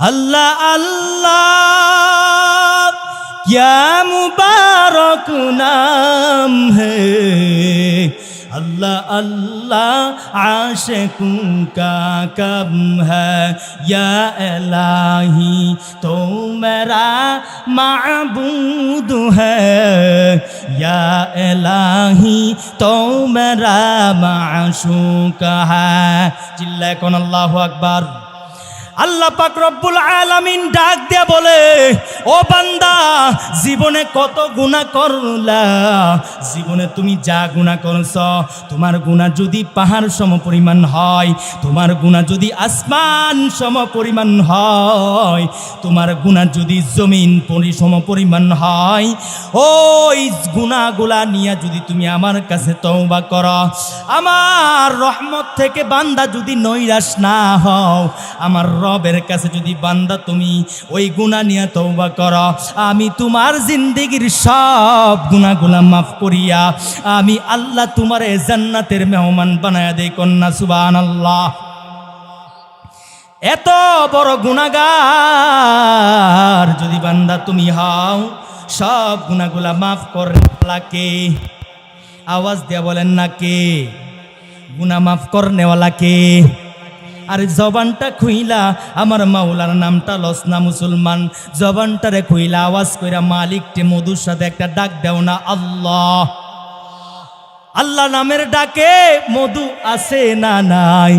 अल्लाह अल्लाह क्या मुबारक नाम है अल्लाह अल्लाह आशिकों का कम है या इलाही तो मेरा माबूद है या इलाही तो मेरा माशूक है चिल्ला कौन अल्लाह अकबर আল্লাহ পাক রব্বুল আলামিন ডাক দিয়ে বলে, ও বান্দা, জীবনে কত গুনাহ করলা? জীবনে তুমি যা গুনাহ করছ, তোমার গুনাহ যদি পাহাড় সম পরিমাণ হয়, তোমার গুনাহ যদি আসমান সম পরিমাণ হয়, তোমার গুনাহ যদি জমিন সম পরিমাণ হয়, ওই গুনাহগুলা নিয়ে যদি তুমি আমার কাছে তওবা করো। আমার রহমত থেকে বান্দা যদি নৈরাশ না হও, আমার রবের কাছে যদি বান্দা তুমি, ওই গুণা নিয়ে তৌবা করো। আমি তোমার জিন্দিগির সব গুণাগুলা মাফ করিয়া, আমি আল্লাহ তোমার জান্নাতের মেহমান বানায় দেই, কন্যা সুবান আল্লাহ এত বড় গুণাগার যদি বান্দা তুমি হও, সব গুণাগুলা মাফ করেন কে? আওয়াজ দিয়া বলেন না কে? গুনা মাফ করনেওয়ালা কে? আর জবানটা খুইলা, আমার মাওলার নামটা লসনা মুসলমান। জবানটারে খুইলা, আওয়াজ কইরা মালিকটে মধুর সাথে একটা ডাক দেও না, আল্লাহ। আল্লাহ নামের ডাকে মধু আছে না নাই।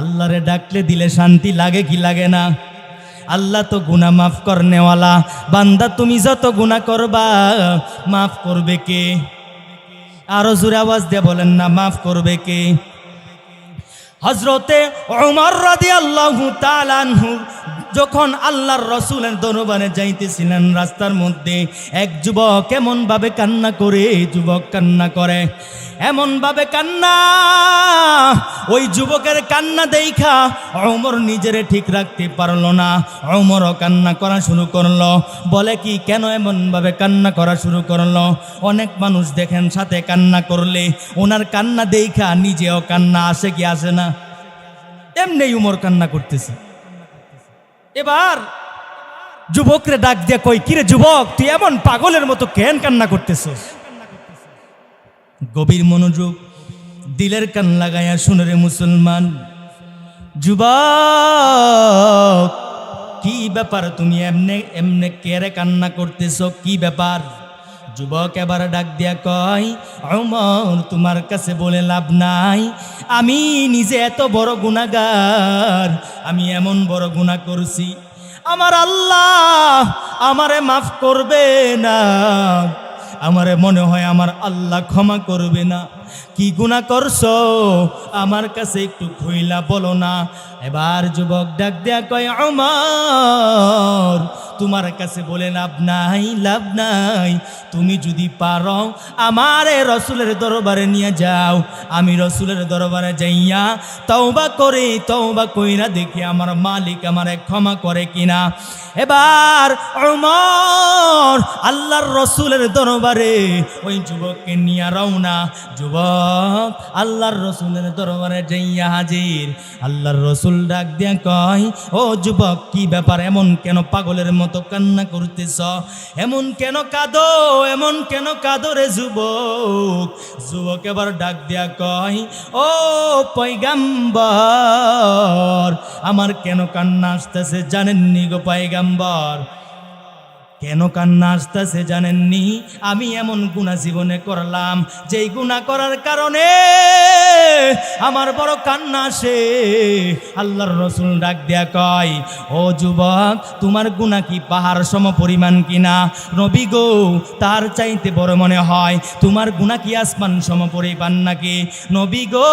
আল্লাহরে ডাকলে দিলে শান্তি লাগে কি লাগে না। আল্লাহ তো গুনা মাফ করনেওয়ালা। বান্দা, তুমি যত গুনাহ করবা, মাফ করবে কে? আরও জোরে আওয়াজ দিয়ে বলেন না, মাফ করবে কে? হজরতে ওমর রাদি আল্লাহ তালানহু যখন আল্লাহর রসুলের দরবারে যাইতেছিলেন রাস্তার মধ্যে, এক যুবক এমন ভাবে কান্না করে যুবক কান্না করে এমন ভাবে কান্না, ওই যুবকের কান্না দেখা অমর নিজেরে ঠিক রাখতে পারল না, অমরও কান্না করা শুরু করল, বলে কি কেন এমন ভাবে কান্না করা শুরু করল? অনেক মানুষ দেখেন সাথে কান্না করলে, ওনার কান্না দেখা নিজেও কান্না আসে কি আসে না? এমনি উমর কান্না করতেছে। এবার যুবকরে ডাক দিয়ে কই কিরে যুবক, তুই এমন পাগলের মতো কেন কান্না করতেছস? গভীর মনোযোগ, দিলের কান লাগায়া শুনরে মুসলমান, যুবক, কি ব্যাপার তুমি এমনে এমনে কেরে কান্না করতেছ? কি ব্যাপার? যুবক এবার ডাক দিয়া কয় অমর তোমার কাছে বলে লাভ নাই। আমি নিজে এত বড় গুণাগার আমি এমন বড় গুণা করছি। আমার আল্লাহ আমারে মাফ করবে না। আমারে মনে হয় আমার আল্লাহ ক্ষমা করবে না। কি গুণা করছ? আমার কাছে একটু খুইলা বলো না। এবার যুবক ডাক দেয়া কয় আমার তোমার কাছে বলে লাভ নাই লাভ নাই। তুমি যদি পারো, আমারে রসুলের দরবারে নিয়ে যাও। আমি রসুলের দরবারে যাইয়া তওবা করে, তওবা কইরা দেখি আমার মালিক আমারে ক্ষমা করে কিনা। এবার ওমর, আল্লাহর রসুলের দরবারে ওই যুবককে নিয়ে রওনা। যুবক আল্লাহর রসুলের দরবারে যাইয়া হাজির। আল্লাহর রসুল ডাক দিয়া কয়, ও যুবক, কি ব্যাপার? এমন কেন পাগলের মতো কান্না করতেছ? এমন কেন কাঁদো? এমন কেন কাঁদো রে যুবক? যুবক এবার ডাক দিয়া কয়, ও পৈগাম্বর আমার কেন কান্না আসতেছে জানেননি গো পৈগাম্বর কেন কান্না আসতেছে জানেননি? আমি এমন গুণা জীবনে করলাম। যেই গুণা করার কারণে আমার বড় কান্না আসে। আল্লাহর রসুল ডাক দেয়া কয়, ও যুবক, তোমার গুণা কি পাহাড় সম পরিমাণ কিনা? নবী গো, তার চাইতে বড় মনে হয়, তোমার গুণা কি আসমান সম পরিমাণ নাকি? নবী গো,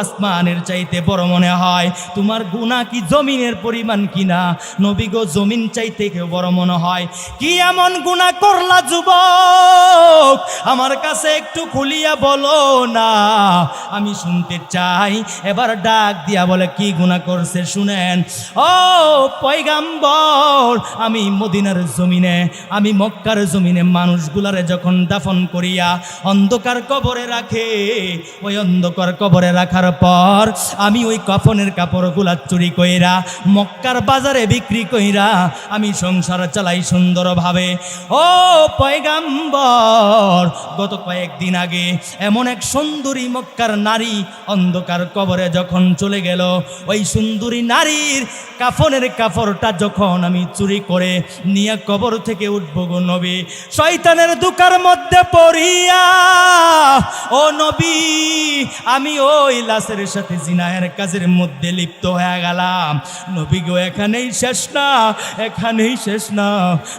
আসমানের চাইতে বড় মনে হয়, তোমার গুণা কি জমিনের পরিমাণ কিনা? নবী গো, জমিন চাইতে বড় মনে হয়, কি এমন গুণা করলা যুবক? আমার কাছে একটু খুলিয়া বলো না। আমি শুনতে চাই, এবার ডাক দিয়া বলে, কি গুণা করছে? শুনেন, ও পয়গাম্বর, আমি মদিনার জমিনে, আমি মক্কার জমিনে মানুষগুলারে যখন দাফন করিয়া অন্ধকার কবরে রাখে, ওই অন্ধকার কবরে রাখার পর আমি ওই কফনের কাপড়গুলা চুরি কইরা মক্কার বাজারে বিক্রি কইরা আমি সংসার চালাই সুন্দরভাবে। ও পয়গাম্বর, গত কয়েকদিন আগে এমন এক সুন্দরী মক্কার নারী অন্ধকার কবরে যখন চলে গেল, ওই সুন্দরী নারীর কাফনের কাপড়টা যখন আমি চুরি করে নিয়ে কবর থেকে উঠব গো নবী, শয়তানের দুকার মধ্যে পড়িয়া, ও নবী, আমি ওই লাশের সাথে জিনায়ের কাজের মধ্যে লিপ্ত হয়ে গেলাম। নবী গো, এখানেই শেষ না, এখানেই শেষ না।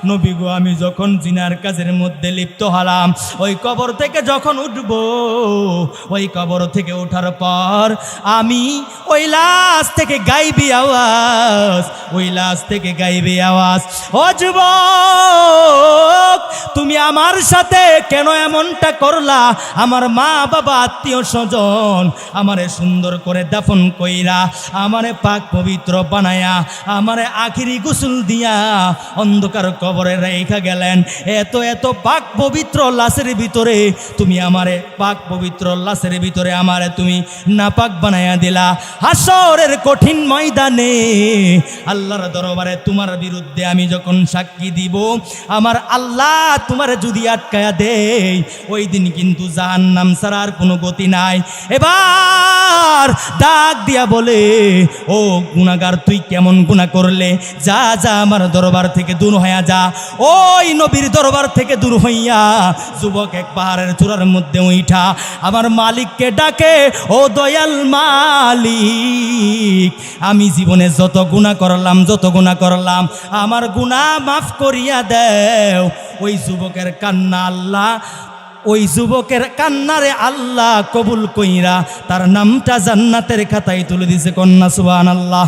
নবী গো, আমি যখন জিনার কাজের মধ্যে লিপ্ত হলাম, ওই কবর থেকে যখন উঠব, ওই কবর থেকে ওঠার পর আমি ওই লাশ থেকে গাইবি আওয়াজ, ওই লাশ থেকে গাইবি আওয়াজ। ও তুমি আমার সাথে কেন এমনটা করলা? আমার মা বাবা, আত্মীয় স্বজন আমারে সুন্দর করে দাফন কইরা আমারে পাক পবিত্র বানায়া, আমারে আখিরি গোসল দিয়া অন্ধকার কবরে রেখা গেলেন। এত এত পাক পবিত্র লাশের ভিতরে তুমি আমারে, পাক পবিত্র লাশের ভিতরে আমারে তুমি নাপাক বানাইয়া দিলা। হাসরের কঠিন ময়দানে আল্লাহর দরবারে তোমার বিরুদ্ধে আমি যখন সাক্ষী দিব, আমার আল্লাহ তোমার যদি আটকায়া দেই ওই দিন কিন্তু জাহান্নাম নাম আর কোনো গতি নাই। এবার ডাক দিয়া বলে, ও গুণাগার তুই কেমন গুণা করলে? যা যা আমার দরবার থেকে দূর হইয়া যা। ওই নবীর দরবার থেকে দূর হইয়া যুবক এক পাহাড়ের চূড়ার মধ্যে উঠা আমার মালিককে ডাকে, ও দয়াল মালিক, আমি জীবনে যত গুণা করলাম, যত গুণা করলাম, আমার গুণা মাফ করিয়া দেও। ওই যুবকের কান্না আল্লাহ, ওই যুবকের কান্নারে আল্লাহ কবুল কইরা তার নামটা জান্নাতের খাতায় তুলে দিছে কন্যা সুবান আল্লাহ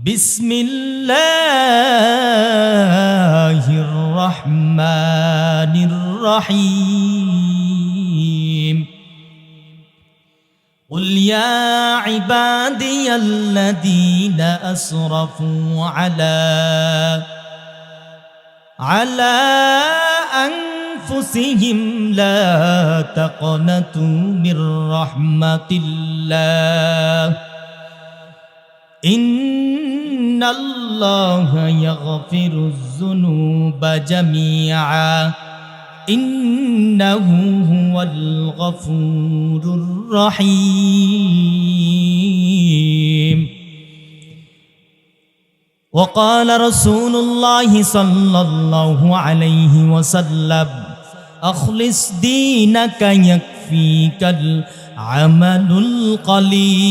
بسم الله الرحمن الرحيم. قل يا عبادي الذين أسرفوا على على أنفسهم لا تقنطوا من رحمة الله. إن الله يغفر الذنوب جميعا إنه هو الغفور الرحيم وقال رسول الله صلى الله عليه وسلم أخلص دينك يكفيك العمل القليل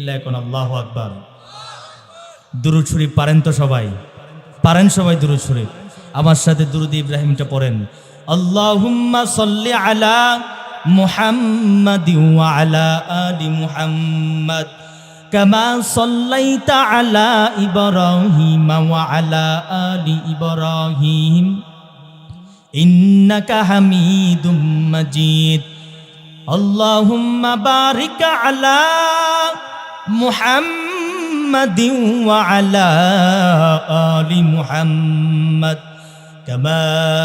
চিল্লা এখন আল্লাহ আকবার দুরুদ শরীফ পারেন তো সবাই পারেন সবাই দুরুদ শরীফ আমার সাথে দুরুদ ইব্রাহিমটা পড়েন আল্লাহুম্মা সাল্লি আলা মুহাম্মাদ ওয়া আলা আলি মুহাম্মাদ كما صليت على إبراهيم وعلى آل إبراهيم إنك حميد مجيد اللهم بارك على محمد وعلى آل محمد كما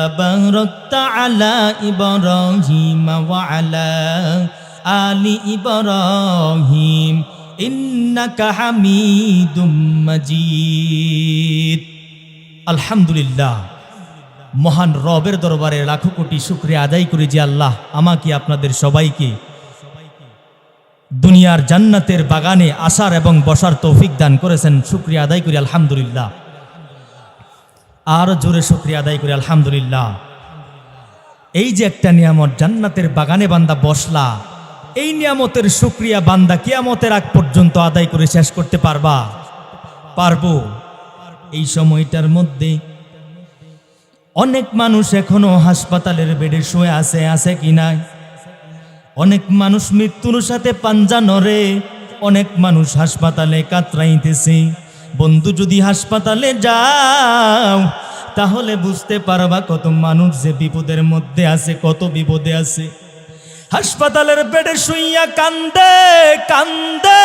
باركت على إبراهيم وعلى آل إبراهيم إنك حميد مجيد الحمد لله মহান রবের দরবারে লাখো কোটি শুক্রিয়া আদায় করি যে আল্লাহ আমাকে আপনাদের সবাইকে দুনিয়ার জান্নাতের বাগানে আসার এবং বসার তৌফিক দান করেছেন, শুক্রিয়া আদায় করি, আলহামদুলিল্লাহ। আরও জোরে শুক্রিয়া আদায় করি, আলহামদুলিল্লাহ। এই যে একটা নিয়ামত, জান্নাতের বাগানে বান্দা বসলা, এই নিয়ামতের শুক্রিয়া বান্দা কিয়ামতের আগ পর্যন্ত আদায় করে শেষ করতে পারবা? পারব। এই সময়টার মধ্যে অনেক মানুষ এখনও হাসপাতালের বেডে শুয়ে আছে আছে কি নাই? অনেক মানুষ মৃত্যুর সাথে পাঞ্জা নড়ে, অনেক মানুষ হাসপাতালে কাতরাইতেছে। বন্ধু যদি হাসপাতালে যাও, তাহলে বুঝতে পারবা কত মানুষ যে বিপদের মধ্যে আছে, কত বিপদে আছে। হাসপাতালের বেডে শুইয়া কান্দে কান্দে,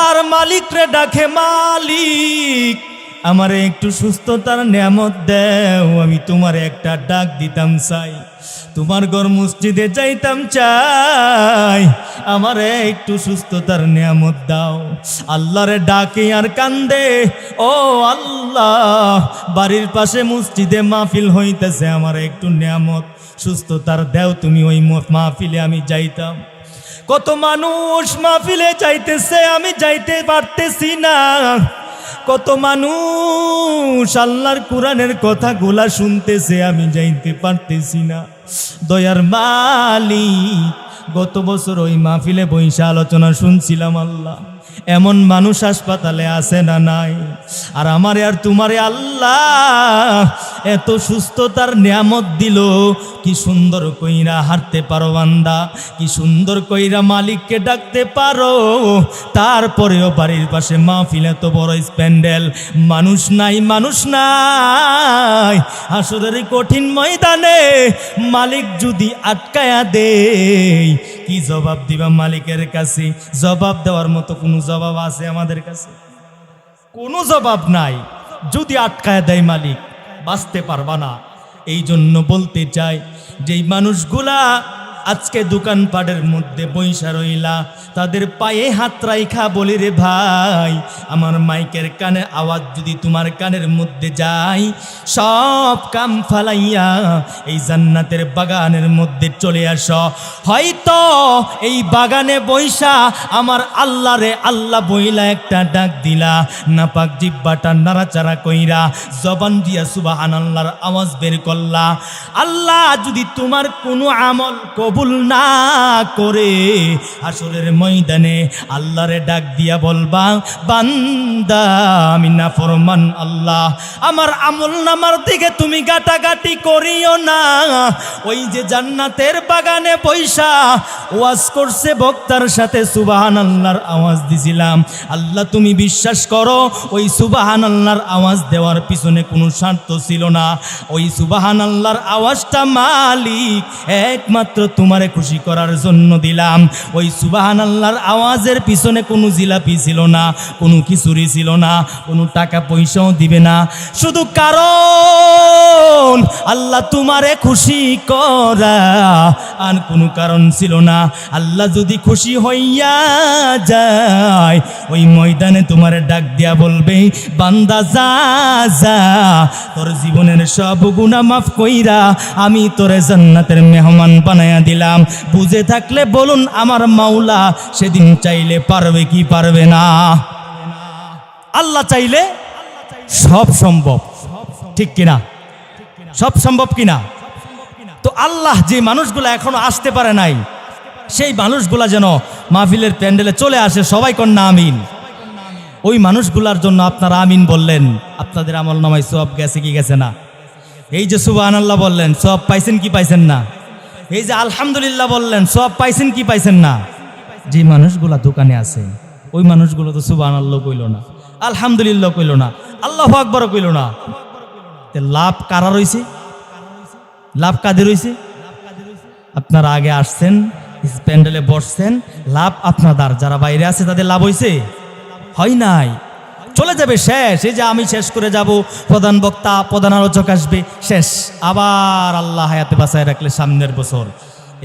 আর মালিক রে ডাকে, মালিক আমারে একটু সুস্থতার নিয়ামত দেও, আমি তোমার একটা ডাক দিতাম চাই। তোমার ঘর মসজিদে যাইতাম চাই, আমারে একটু সুস্থতার নিয়ামত দাও। আল্লাহরে ডাকে আর কান্দে, ও আল্লাহ, বাড়ির পাশে মসজিদে মাহফিল হইতেছে, আমার একটু নিয়ামত, সুস্থতার দেও, তুমি ওই মাহফিলে আমি যাইতাম। কত মানুষ মাহফিলে যাইতেছে, আমি যাইতে পারতেছি না। কত মানুষ আল্লাহর কোরআনের কথাগুলা শুনতেছে, আমি যাইতে পারতেছি না। দয়ার মালি গত বছর ওই মাহফিলে বৈশা আলোচনা শুনছিলাম আল্লাহ। এমন মানুষ হাসপাতালে আছে না নাই? আর আমারে আর তোমারে আল্লাহ এত সুস্থতার নিয়ামত দিল, কি সুন্দর কইরা হাঁটতে পারো বান্দা, কি সুন্দর কইরা মালিককে ডাকতে পারো। তারপরেও বাড়ির পাশে মাহফিল এত বড় স্প্যান্ডেল, মানুষ নাই মানুষ নাই। আসলের কঠিন ময়দানে মালিক যদি আটকায়া দেই কি জবাব দিবা মালিকের কাছে? জবাব দেওয়ার মতো কোনো জবাব আছে আমাদের কাছে? কোনো জবাব নাই। যদি আটকায় দেয় মালিক, বাঁচতে পারবা না। এই জন্য বলতে চাই, যেই মানুষগুলা আজকে দোকানপাটের মধ্যে বৈশা রইলা। তাদের পায়ে হাত রাইখা বলি রে ভাই, আমার মাইকের কানে আওয়াজ যদি তোমার কানের মধ্যে যাই সব কাম ফালাইয়া এই জান্নাতের বাগানের মধ্যে চলে আস। হয়তো এই বাগানে বৈশা আমার আল্লাহ রে আল্লাহ বইলা একটা ডাক দিলা। নাপাক জিব্বাটা নাড়াচাড়া কইরা জবান দিয়া সুবাহান আল্লাহর আওয়াজ বের করলা। আল্লাহ যদি তোমার কোনো আমল কবুল কবুল না করে আসরের ময়দানে আল্লাহরে ডাক দিয়া বলবা, বান্দা, আমি না ফরমান আল্লাহ। আমার আমল নামার দিকে তুমি গাটাগাটি করিও না। ওই যে জান্নাতের বাগানে পয়সা ওয়াজ করছে বক্তার সাথে সুবাহান আল্লাহর আওয়াজ দিছিলাম। আল্লাহ, তুমি বিশ্বাস করো, ওই সুবাহান আল্লাহর আওয়াজ দেওয়ার পিছনে কোনো স্বার্থ ছিল না। ওই সুবাহান আল্লাহর আওয়াজটা মালিক, একমাত্র তোমারে খুশি করার জন্য দিলাম। ওই সুবাহান আল্লাহর আওয়াজের পিছনে কোনো জিলাপি ছিল না, কোনো খিচুড়ি ছিল না, কোনো টাকা পয়সাও দিবে না। শুধু কারণ আল্লাহ তোমারে খুশি করা আর কোনো কারণ ছিল না। আল্লাহ যদি খুশি হইয়া যায়, ওই ময়দানে তোমারে ডাক দিয়া বলবে, বান্দা যা যা, তোর জীবনের সব গুণা মাফ কইরা আমি তোরে জান্নাতের মেহমান বানায়া দিলাম। বুঝে থাকলে বলুন আমার মাওলা, সেদিন চাইলে পারবে কি পারবে না? আল্লাহ চাইলে সব সম্ভব। ঠিক কিনা? সব সম্ভব কিনা? তো আল্লাহ যে মানুষগুলো এখনও আসতে পারে নাই, সেই মানুষগুলা যেন মাহফিলের প্যান্ডেলে চলে আসে, সবাই কন্যা আমিন। ওই মানুষগুলার জন্য আপনারা আমিন বললেন। আপনাদের আমল নামায় সব গেছে কি গেছে না? এই যে সুবাহ আল্লাহ বললেন, সব পাইছেন কি পাইছেন না? এই যে আলহামদুলিল্লাহ বললেন, সব পাইছেন কি পাইছেন না? যে মানুষগুলা দোকানে আছে, ওই মানুষগুলো তো সুবান আল্লাহ কইল না, আলহামদুলিল্লাহ কইল না, আল্লাহ আকবরও কইল না। লাভ কারা রইছে? লাভ কাদের রইছে? আপনারা আগে আসছেন প্যান্ডেলে বসছেন, লাভ আপনাদের যারা বাইরে আছে তাদের লাভ হইছে? হয় নাই। চলে যাবে, শেষ। এই যে আমি শেষ করে যাব, প্রধান বক্তা, প্রধান আলোচক আসবে, শেষ। আবার আল্লাহ হায়াতে বাসায় রাখলে সামনের বছর।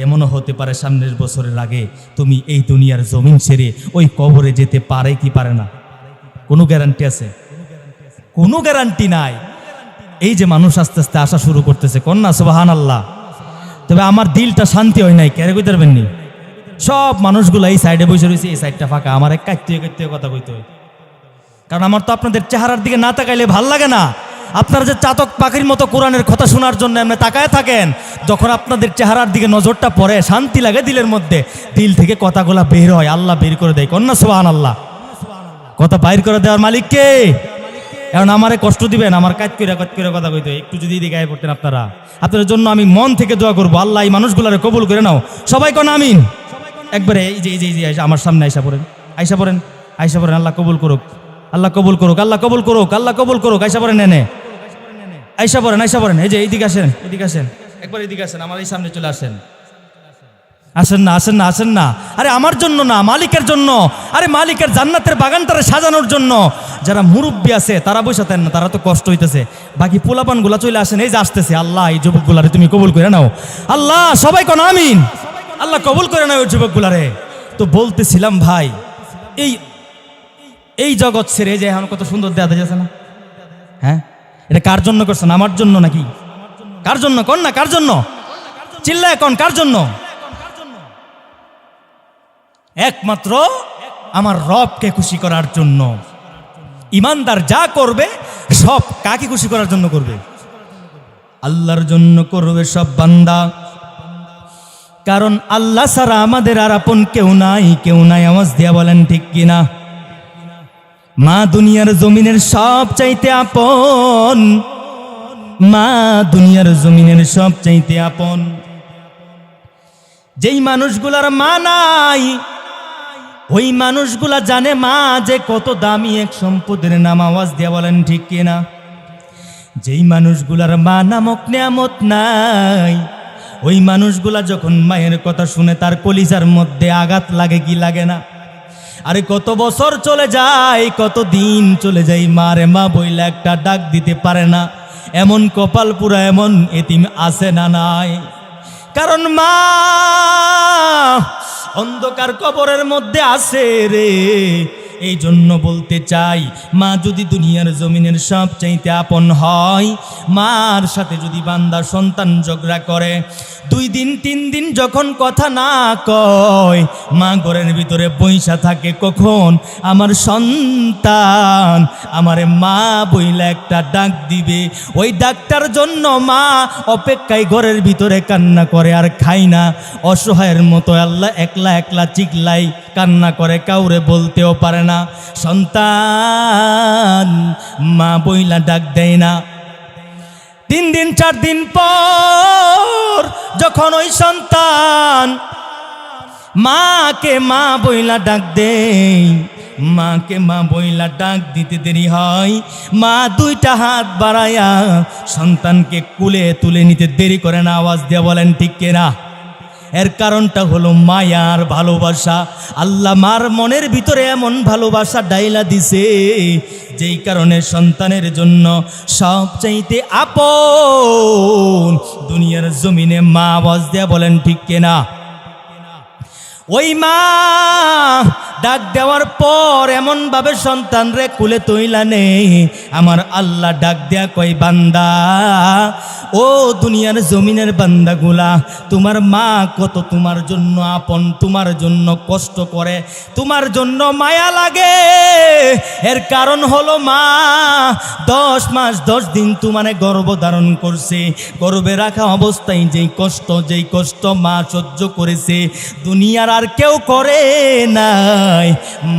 এমনও হতে পারে সামনের বছরের আগে তুমি এই দুনিয়ার জমিন ছেড়ে ওই কবরে যেতে পারে কি পারে না? কোনো গ্যারান্টি আছে? কোনো গ্যারান্টি নাই। এই যে মানুষ আস্তে আস্তে আসা শুরু করতেছে, কন্যা সুবাহান আল্লাহ তবে আমার দিলটা শান্তি হয় নাই কেড়ে কইতে পারবেন নি? সব মানুষগুলো এই সাইডে বসে রয়েছে, এই সাইডটা ফাঁকা। আমার এক কাটতে কাটতে কথা কইতে হয়। কারণ আমার তো আপনাদের চেহারার দিকে না তাকাইলে ভালো লাগে না। আপনারা যে চাতক পাখির মতো কোরআনের কথা শোনার জন্য এমনি তাকায় থাকেন, যখন আপনাদের চেহারার দিকে নজরটা পড়ে, শান্তি লাগে দিলের মধ্যে, দিল থেকে কথাগুলা বের হয়, আল্লাহ বের করে দেয়। কন্যা সোহান আল্লাহ কথা বাইর করে দেওয়ার মালিক কে? এখন আমারে কষ্ট দিবেন, আমার কাজ করে কাজ করে কথা কইতে। একটু যদি এদিকে আয় পড়তেন আপনারা। আপনাদের জন্য আমি মন থেকে দোয়া করব, আল্লাহ এই মানুষগুলারে কবুল করে নাও। সবাই কোন আমিন। একবারে এই যে এই যে এই যে আমার সামনে আইসা পড়েন আইসা পড়েন আইসা পড়েন, আল্লাহ কবুল করুক। আল্লাহ কবুল করুক, আল্লাহ কবুল করুক, আল্লাহ কবুল করুক। আইসা পড়েন এনে। আইসা পড়েন আইসা পড়েন। এই যে এইদিকে আসেন এদিকে আসেন। একবার এদিকে আসেন, আমার এই সামনে চলে আসেন। আসেন না আসেন না আসেন না। আরে আমার জন্য না, মালিকের জন্য। আরে মালিকের জান্নাতের বাগানটারে সাজানোর জন্য। যারা মুরব্বী আছে, তারা বসে না, তারা তো কষ্ট হইতেছে। বাকি পোলাপানগুলা চলে আসেন, এই যে আসতেছে। আল্লাহ, এই যুবকগুলারে তুমি কবুল করে নাও। আল্লাহ, সবাই কোন, আমিন। আল্লাহ কবুল করে নাও ওই যুবকগুলারে। তো বলতেছিলাম ভাই, এই এই জগৎ ছেড়ে যে এখন কত সুন্দর দেখা যাচ্ছে না? হ্যাঁ? এটা কার জন্য করছেন? আমার জন্য নাকি? কার জন্য? কোন না? কার জন্য? চিল্লায় কোন? কার জন্য? একমাত্র আমার রবকে খুশি করার জন্য। ইমানদার যা করবে, সব কাকে খুশি করার জন্য করবে? আল্লাহর জন্য করবে সব বান্দা। কারণ আল্লাহ ছাড়া আমাদের আর আপন কেউ নাই কেউ নাই। আওয়াজ দিয়া বলেন ঠিক কিনা? মা দুনিয়ার জমিনের সব চাইতে আপন। মা দুনিয়ার জমিনের সব চাইতে আপন। যেই মানুষগুলার মা নাই, ওই মানুষগুলা জানে মা যে কত দামি এক সম্পদের নাম আওয়াজ দিয়া বলেন ঠিক কিনা? যেই মানুষগুলার মা নামক নিয়ামত নাই, ওই মানুষগুলা যখন মায়ের কথা শুনে তার কলিজার মধ্যে আঘাত লাগে কি লাগে না? আরে কত বছর চলে যায়, কত দিন চলে যায়, মারে মা বইলে একটা ডাক দিতে পারে না। এমন কপাল পুরা এমন এতিম আসে না নাই। কারণ মা অন্ধকার কবরের মধ্যে আসে রে। এই জন্য বলতে চাই, মা যদি দুনিয়ার জমিনের সব চাইতে আপন হয়, মার সাথে যদি বান্দা সন্তান ঝগড়া করে, দুই দিন, তিন দিন যখন কথা না কয়, মা ঘরের ভিতরে পয়সা থাকে কখন, আমার সন্তান আমারে মা বইলা একটা ডাক দিবে। ওই ডাকটার জন্য মা অপেক্ষায় ঘরের ভিতরে কান্না করে আর খাই না। অসহায়ের মতো আল্লাহ একলা একলা চিকলাই কান্না করে, কাউরে বলতেও পারে না। সন্তান, মা বইলা ডাক দেয় না। তিন দিন, চার দিন পর যখন ওই সন্তান মাকে মা বইলা ডাক দেই মাকে মা বইলা ডাক দিতে দেরি হয়। মা দুইটা হাত বাড়াইয়া সন্তানকে কুলে তুলে নিতে দেরি করে না, আওয়াজ দিয়ে বলেন, ঠিক কেনা? এর কারণটা হলো মায়ার ভালোবাসা। আল্লাহ মার মনের ভিতরে এমন ভালোবাসা ডাইলা দিছে, যেই কারণে সন্তানের জন্য সবচাইতে আপন দুনিয়ার জমিনে মা আওয়াজ দেয়া বলেন, ঠিক কেনা? ওই মা ডাক দেওয়ার পর এমনভাবে সন্তান রে কুলে তৈলা নেই। আমার আল্লাহ ডাক দেয়া কই বান্দা, ও দুনিয়ার জমিনের বান্দাগুলা, তোমার মা কত তোমার জন্য আপন, তোমার জন্য কষ্ট করে, তোমার জন্য মায়া লাগে। এর কারণ হলো মা, দশ মাস, দশ দিন তোমারে গর্ভ ধারণ করছে। গর্ভে রাখা অবস্থায় যেই কষ্ট যেই কষ্ট মা সহ্য করেছে, দুনিয়ার আর কেউ করে নাই।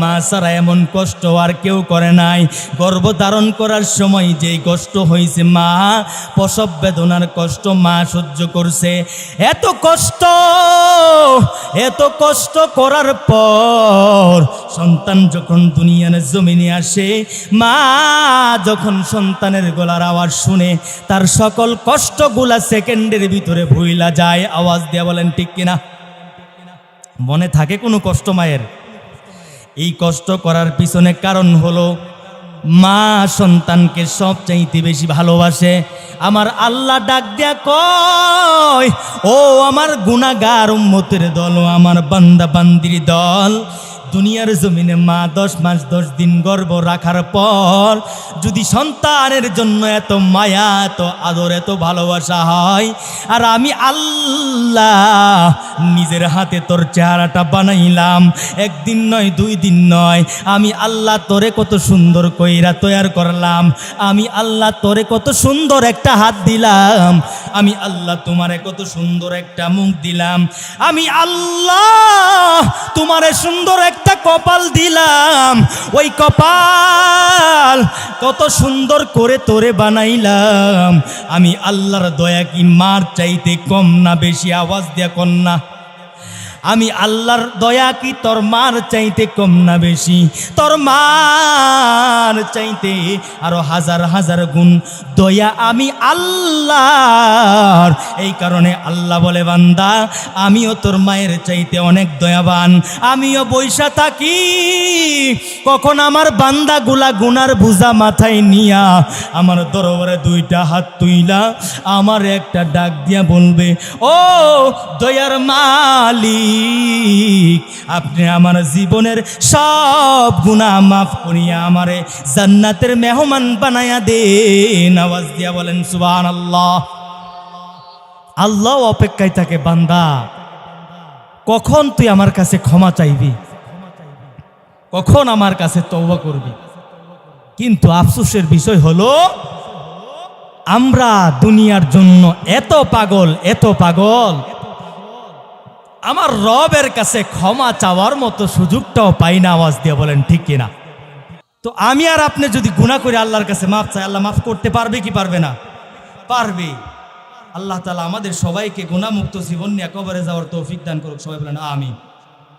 মা ছাড়া এমন কষ্ট আর কেউ করে নাই। গর্ভ ধারণ করার সময় যেই কষ্ট হয়েছে মা, প্রসব বেদনার কষ্ট মা সহ্য করছে। এত কষ্ট এত কষ্ট করার পর সন্তান যখন দুনিয়ার জমিনে আসে, মা যখন সন্তানের গলার আওয়াজ শুনে, তার সকল কষ্টগুলা সেকেন্ডের ভিতরে ভুইলা যায়। আওয়াজ দেওয়া বলেন, ঠিক কিনা? মনে থাকে কোনো কষ্ট মায়ের? এই কষ্ট করার পিছনে কারণ হলো মা সন্তানকে সব চাইতে বেশি ভালোবাসে। আমার আল্লাহ ডাক দেয়া কয়, ও আমার গুণাগার উম্মতের দল, ও আমার বান্দা বান্দির দল দুনিয়ার জমিনে মা দশ মাস দশ দিন গর্ভ রাখার পর যদি সন্তানের জন্য এত মায়া, এত আদর, এত ভালোবাসা হয়, আর আমি আল্লাহ নিজের হাতে তোর চেহারাটা বানাইলাম, একদিন নয়, দুই দিন নয়, আমি আল্লাহ তোরে কত সুন্দর কইরা তৈয়ার করলাম, আমি আল্লাহ তোরে কত সুন্দর একটা হাত দিলাম, আমি আল্লাহ তোমারে কত সুন্দর একটা মুখ দিলাম, আমি আল্লাহ তোমারে সুন্দর একটা কপাল দিলাম। ওই কপাল কত সুন্দর করে তোরে বানাইলাম। আমি আল্লাহর দয়া কি মার চাইতে কম না, বেশি আওয়াজ দেয়া কন্যা। আমি আল্লাহর দয়া কি তোর মার চাইতে কম না বেশি? তোর মার চাইতে আরও হাজার হাজার গুণ দয়া আমি আল্লাহর। এই কারণে আল্লাহ বলে, বান্দা, আমিও তোর মায়ের চাইতে অনেক দয়াবান। আমিও বৈশা থাকি। কখন আমার বান্দা গুলা গুনার বুঝা মাথায় নিয়া আমার দরবারে দুইটা হাত তুইলা, আমার একটা ডাক দিয়া বলবে, ও দয়ার আপনি আমার জীবনের সব গুণা মাফ করিয়া আমারে জান্নাতের মেহমান বানায়া দেন। আওয়াজ দিয়া বলেন সুবান আল্লাহ আল্লাহ অপেক্ষায় থাকে, বান্দা, কখন তুই আমার কাছে ক্ষমা চাইবি? কখন আমার কাছে তওবা করবি? কিন্তু আফসোসের বিষয় হলো, আমরা দুনিয়ার জন্য এত পাগল এত পাগল আমার রবের কাছে ক্ষমা চাওয়ার মতো সুযোগটাও পাই না আওয়াজ দিয়ে বলেন, ঠিক কিনা? তো আমি আর আপনি যদি গুণা করে, আল্লাহর কাছে মাফ চাই, আল্লাহ মাফ করতে পারবে কি পারবে না? পারবে। আল্লাহ তালা আমাদের সবাইকে গুণামুক্ত জীবন নিয়ে কবরে যাওয়ার তৌফিক দান করুক। সবাই বলেন আমি